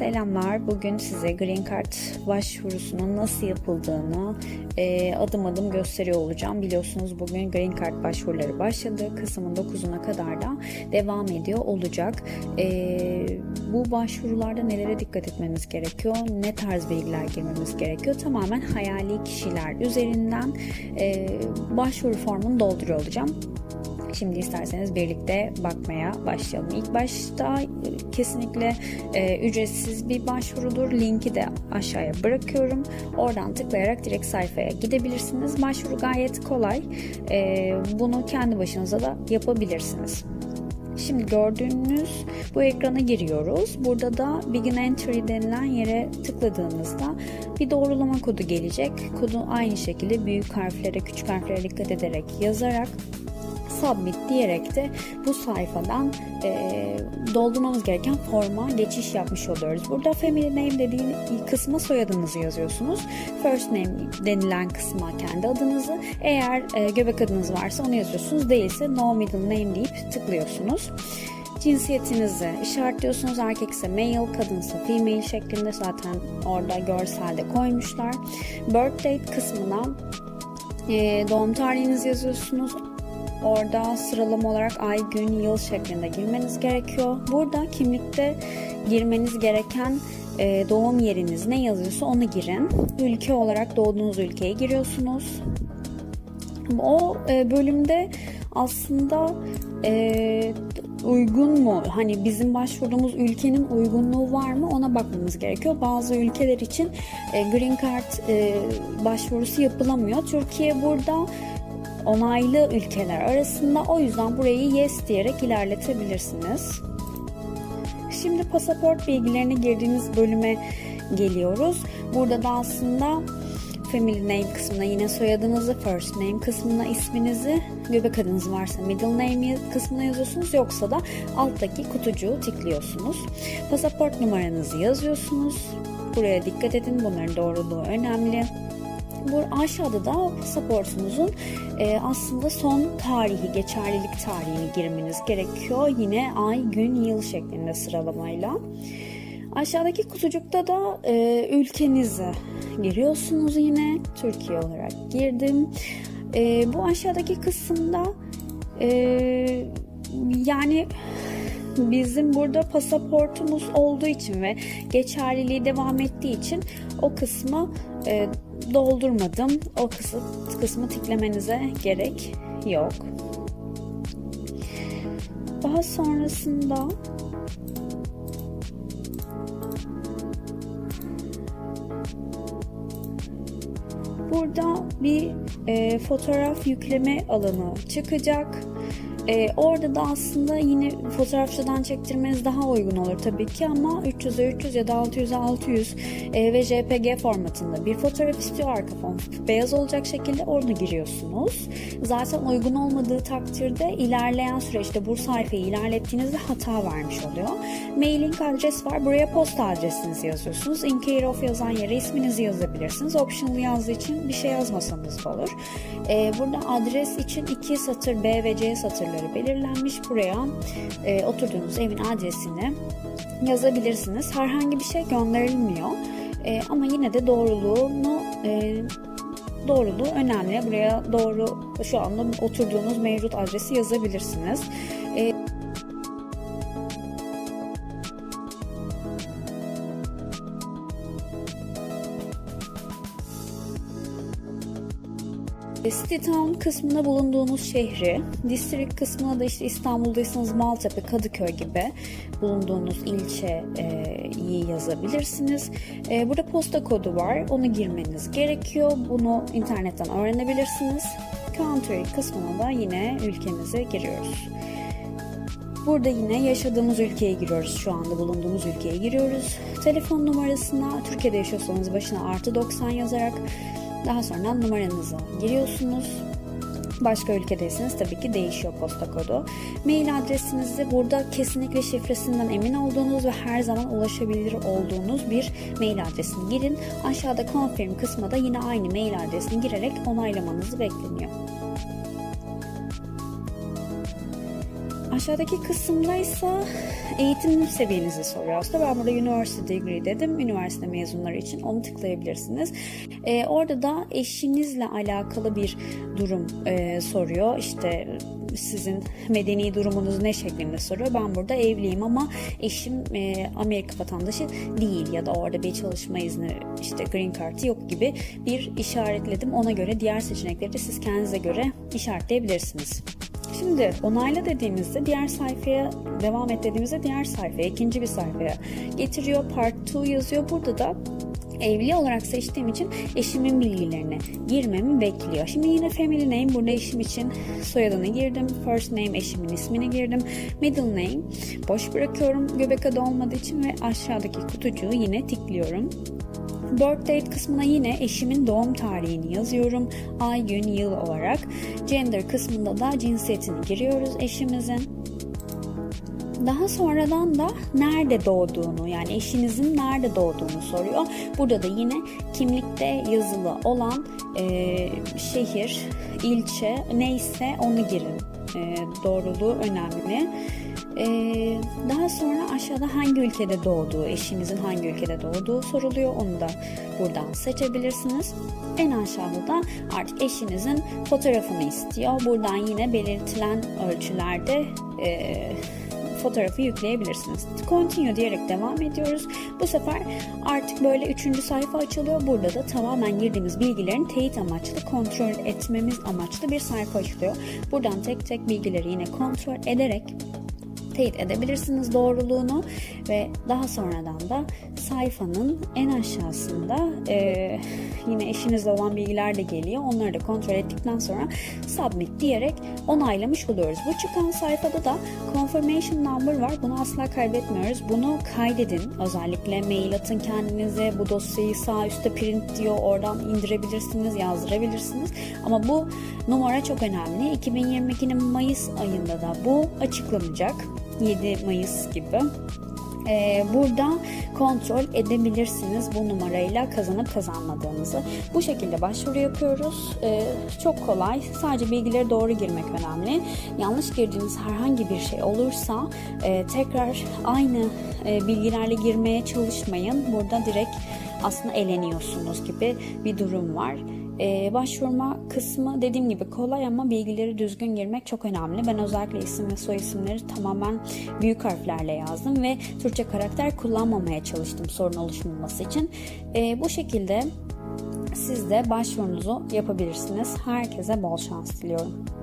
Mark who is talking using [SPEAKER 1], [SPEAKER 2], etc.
[SPEAKER 1] Selamlar. Bugün size Green Card başvurusunun nasıl yapıldığını e, adım adım gösteriyor olacağım. Biliyorsunuz bugün Green Card başvuruları başladı. Kasım'ın 9'una kadar da devam ediyor olacak. E, bu başvurularda nelere dikkat etmemiz gerekiyor? Ne tarz bilgiler girmemiz gerekiyor? Tamamen hayali kişiler üzerinden e, başvuru formunu dolduruyor olacağım. Şimdi isterseniz birlikte bakmaya başlayalım. İlk başta e, kesinlikle e, ücretsiz bir başvurudur. Linki de aşağıya bırakıyorum. Oradan tıklayarak direkt sayfaya gidebilirsiniz. Başvuru gayet kolay. E, bunu kendi başınıza da yapabilirsiniz. Şimdi gördüğünüz bu ekrana giriyoruz. Burada da Begin Entry denilen yere tıkladığınızda bir doğrulama kodu gelecek. Kodu aynı şekilde büyük harflere, küçük harflere dikkat ederek yazarak submit diyerek de bu sayfadan e, doldurmamız gereken forma geçiş yapmış oluyoruz. Burada family name dediğin kısma soyadınızı yazıyorsunuz. First name denilen kısma kendi adınızı. Eğer e, göbek adınız varsa onu yazıyorsunuz. Değilse no middle name deyip tıklıyorsunuz. Cinsiyetinizi işaretliyorsunuz. Erkekse male, kadınsa female şeklinde zaten orada görselde koymuşlar. Birth date kısmına e, doğum tarihinizi yazıyorsunuz. Orada sıralama olarak ay, gün, yıl şeklinde girmeniz gerekiyor. Burada kimlikte girmeniz gereken e, doğum yeriniz ne yazıyorsa onu girin. Ülke olarak doğduğunuz ülkeye giriyorsunuz. O e, bölümde aslında e, uygun mu? Hani bizim başvurduğumuz ülkenin uygunluğu var mı? Ona bakmamız gerekiyor. Bazı ülkeler için e, Green Card e, başvurusu yapılamıyor. Türkiye burada onaylı ülkeler arasında. O yüzden burayı yes diyerek ilerletebilirsiniz. Şimdi pasaport bilgilerini girdiğiniz bölüme geliyoruz. Burada da aslında family name kısmına yine soyadınızı, first name kısmına isminizi, göbek adınız varsa middle name kısmına yazıyorsunuz. Yoksa da alttaki kutucuğu tıklıyorsunuz. Pasaport numaranızı yazıyorsunuz. Buraya dikkat edin. Bunların doğruluğu önemli. Bu aşağıda da pasaportunuzun e, aslında son tarihi, geçerlilik tarihini girmeniz gerekiyor. Yine ay, gün, yıl şeklinde sıralamayla. Aşağıdaki kutucukta da e, ülkenizi giriyorsunuz yine. Türkiye olarak girdim. E, bu aşağıdaki kısımda e, yani bizim burada pasaportumuz olduğu için ve geçerliliği devam ettiği için o kısmı e, doldurmadım. O kısmı, kısmı tiklemenize gerek yok. Daha sonrasında burada bir e, fotoğraf yükleme alanı çıkacak. Ee, orada da aslında yine fotoğrafçıdan çektirmeniz daha uygun olur tabii ki ama 300'e 300 ya da 600'e 600 e, ve JPG formatında bir fotoğraf istiyor arka fon beyaz olacak şekilde onu giriyorsunuz. Zaten uygun olmadığı takdirde ilerleyen süreçte bu sayfayı ilerlettiğinizde hata vermiş oluyor. Mailing adres var. Buraya posta adresinizi yazıyorsunuz. In care of yazan yere isminizi yazabilirsiniz. Optional yazdığı için bir şey yazmasanız da olur. Ee, burada adres için iki satır B ve C satırları belirlenmiş. Buraya e, oturduğunuz evin adresini yazabilirsiniz. Herhangi bir şey gönderilmiyor. E, ama yine de doğruluğunu e, doğruluğu önemli. Buraya doğru şu anda oturduğunuz mevcut adresi yazabilirsiniz. E, City Town kısmında bulunduğunuz şehri, District kısmına da işte İstanbul'daysanız Maltepe, Kadıköy gibi bulunduğunuz ilçeyi yazabilirsiniz. E, burada posta kodu var, onu girmeniz gerekiyor. Bunu internetten öğrenebilirsiniz. Country kısmına da yine ülkemize giriyoruz. Burada yine yaşadığımız ülkeye giriyoruz. Şu anda bulunduğumuz ülkeye giriyoruz. Telefon numarasına Türkiye'de yaşıyorsanız başına artı 90 yazarak daha sonra numaranızı giriyorsunuz. Başka ülkedeyseniz tabii ki değişiyor posta kodu. Mail adresinizi burada kesinlikle şifresinden emin olduğunuz ve her zaman ulaşabilir olduğunuz bir mail adresini girin. Aşağıda confirm kısmında yine aynı mail adresini girerek onaylamanızı bekleniyor. Aşağıdaki kısımda ise eğitim seviyenizi soruyor aslında. Ben burada university degree dedim. Üniversite mezunları için onu tıklayabilirsiniz. Ee, orada da eşinizle alakalı bir durum e, soruyor. İşte sizin medeni durumunuz ne şeklinde soruyor. Ben burada evliyim ama eşim e, Amerika vatandaşı değil ya da orada bir çalışma izni işte green card'ı yok gibi bir işaretledim. Ona göre diğer seçenekleri de siz kendinize göre işaretleyebilirsiniz. Şimdi onayla dediğimizde diğer sayfaya devam et dediğimizde diğer sayfaya ikinci bir sayfaya getiriyor. Part 2 yazıyor. Burada da evli olarak seçtiğim için eşimin bilgilerini girmemi bekliyor. Şimdi yine family name burada eşim için soyadını girdim. First name eşimin ismini girdim. Middle name boş bırakıyorum göbek adı olmadığı için ve aşağıdaki kutucuğu yine tıklıyorum. Birth date kısmına yine eşimin doğum tarihini yazıyorum. Ay, gün, yıl olarak. Gender kısmında da cinsiyetini giriyoruz eşimizin. Daha sonradan da nerede doğduğunu yani eşinizin nerede doğduğunu soruyor. Burada da yine kimlikte yazılı olan e, şehir, ilçe neyse onu girin. E, doğruluğu önemli. E, daha sonra aşağıda hangi ülkede doğduğu, eşinizin hangi ülkede doğduğu soruluyor. Onu da buradan seçebilirsiniz. En aşağıda da artık eşinizin fotoğrafını istiyor. Buradan yine belirtilen ölçülerde e, fotoğrafı yükleyebilirsiniz. Continue diyerek devam ediyoruz. Bu sefer artık böyle üçüncü sayfa açılıyor. Burada da tamamen girdiğimiz bilgilerin teyit amaçlı, kontrol etmemiz amaçlı bir sayfa açılıyor. Buradan tek tek bilgileri yine kontrol ederek teyit edebilirsiniz doğruluğunu ve daha sonradan da sayfanın en aşağısında e, yine eşinizle olan bilgiler de geliyor. Onları da kontrol ettikten sonra submit diyerek onaylamış oluyoruz. Bu çıkan sayfada da confirmation number var. Bunu asla kaybetmiyoruz. Bunu kaydedin. Özellikle mail atın kendinize. Bu dosyayı sağ üstte print diyor. Oradan indirebilirsiniz, yazdırabilirsiniz. Ama bu numara çok önemli. 2022'nin Mayıs ayında da bu açıklanacak. 7 Mayıs gibi. Ee, burada kontrol edebilirsiniz bu numarayla kazanıp kazanmadığınızı. Bu şekilde başvuru yapıyoruz. Ee, çok kolay. Sadece bilgileri doğru girmek önemli. Yanlış girdiğiniz herhangi bir şey olursa e, tekrar aynı e, bilgilerle girmeye çalışmayın. Burada direkt aslında eleniyorsunuz gibi bir durum var. Ee, başvurma kısmı dediğim gibi kolay ama bilgileri düzgün girmek çok önemli. Ben özellikle isim ve soy isimleri tamamen büyük harflerle yazdım ve Türkçe karakter kullanmamaya çalıştım sorun oluşmaması için. Ee, bu şekilde siz de başvurunuzu yapabilirsiniz. Herkese bol şans diliyorum.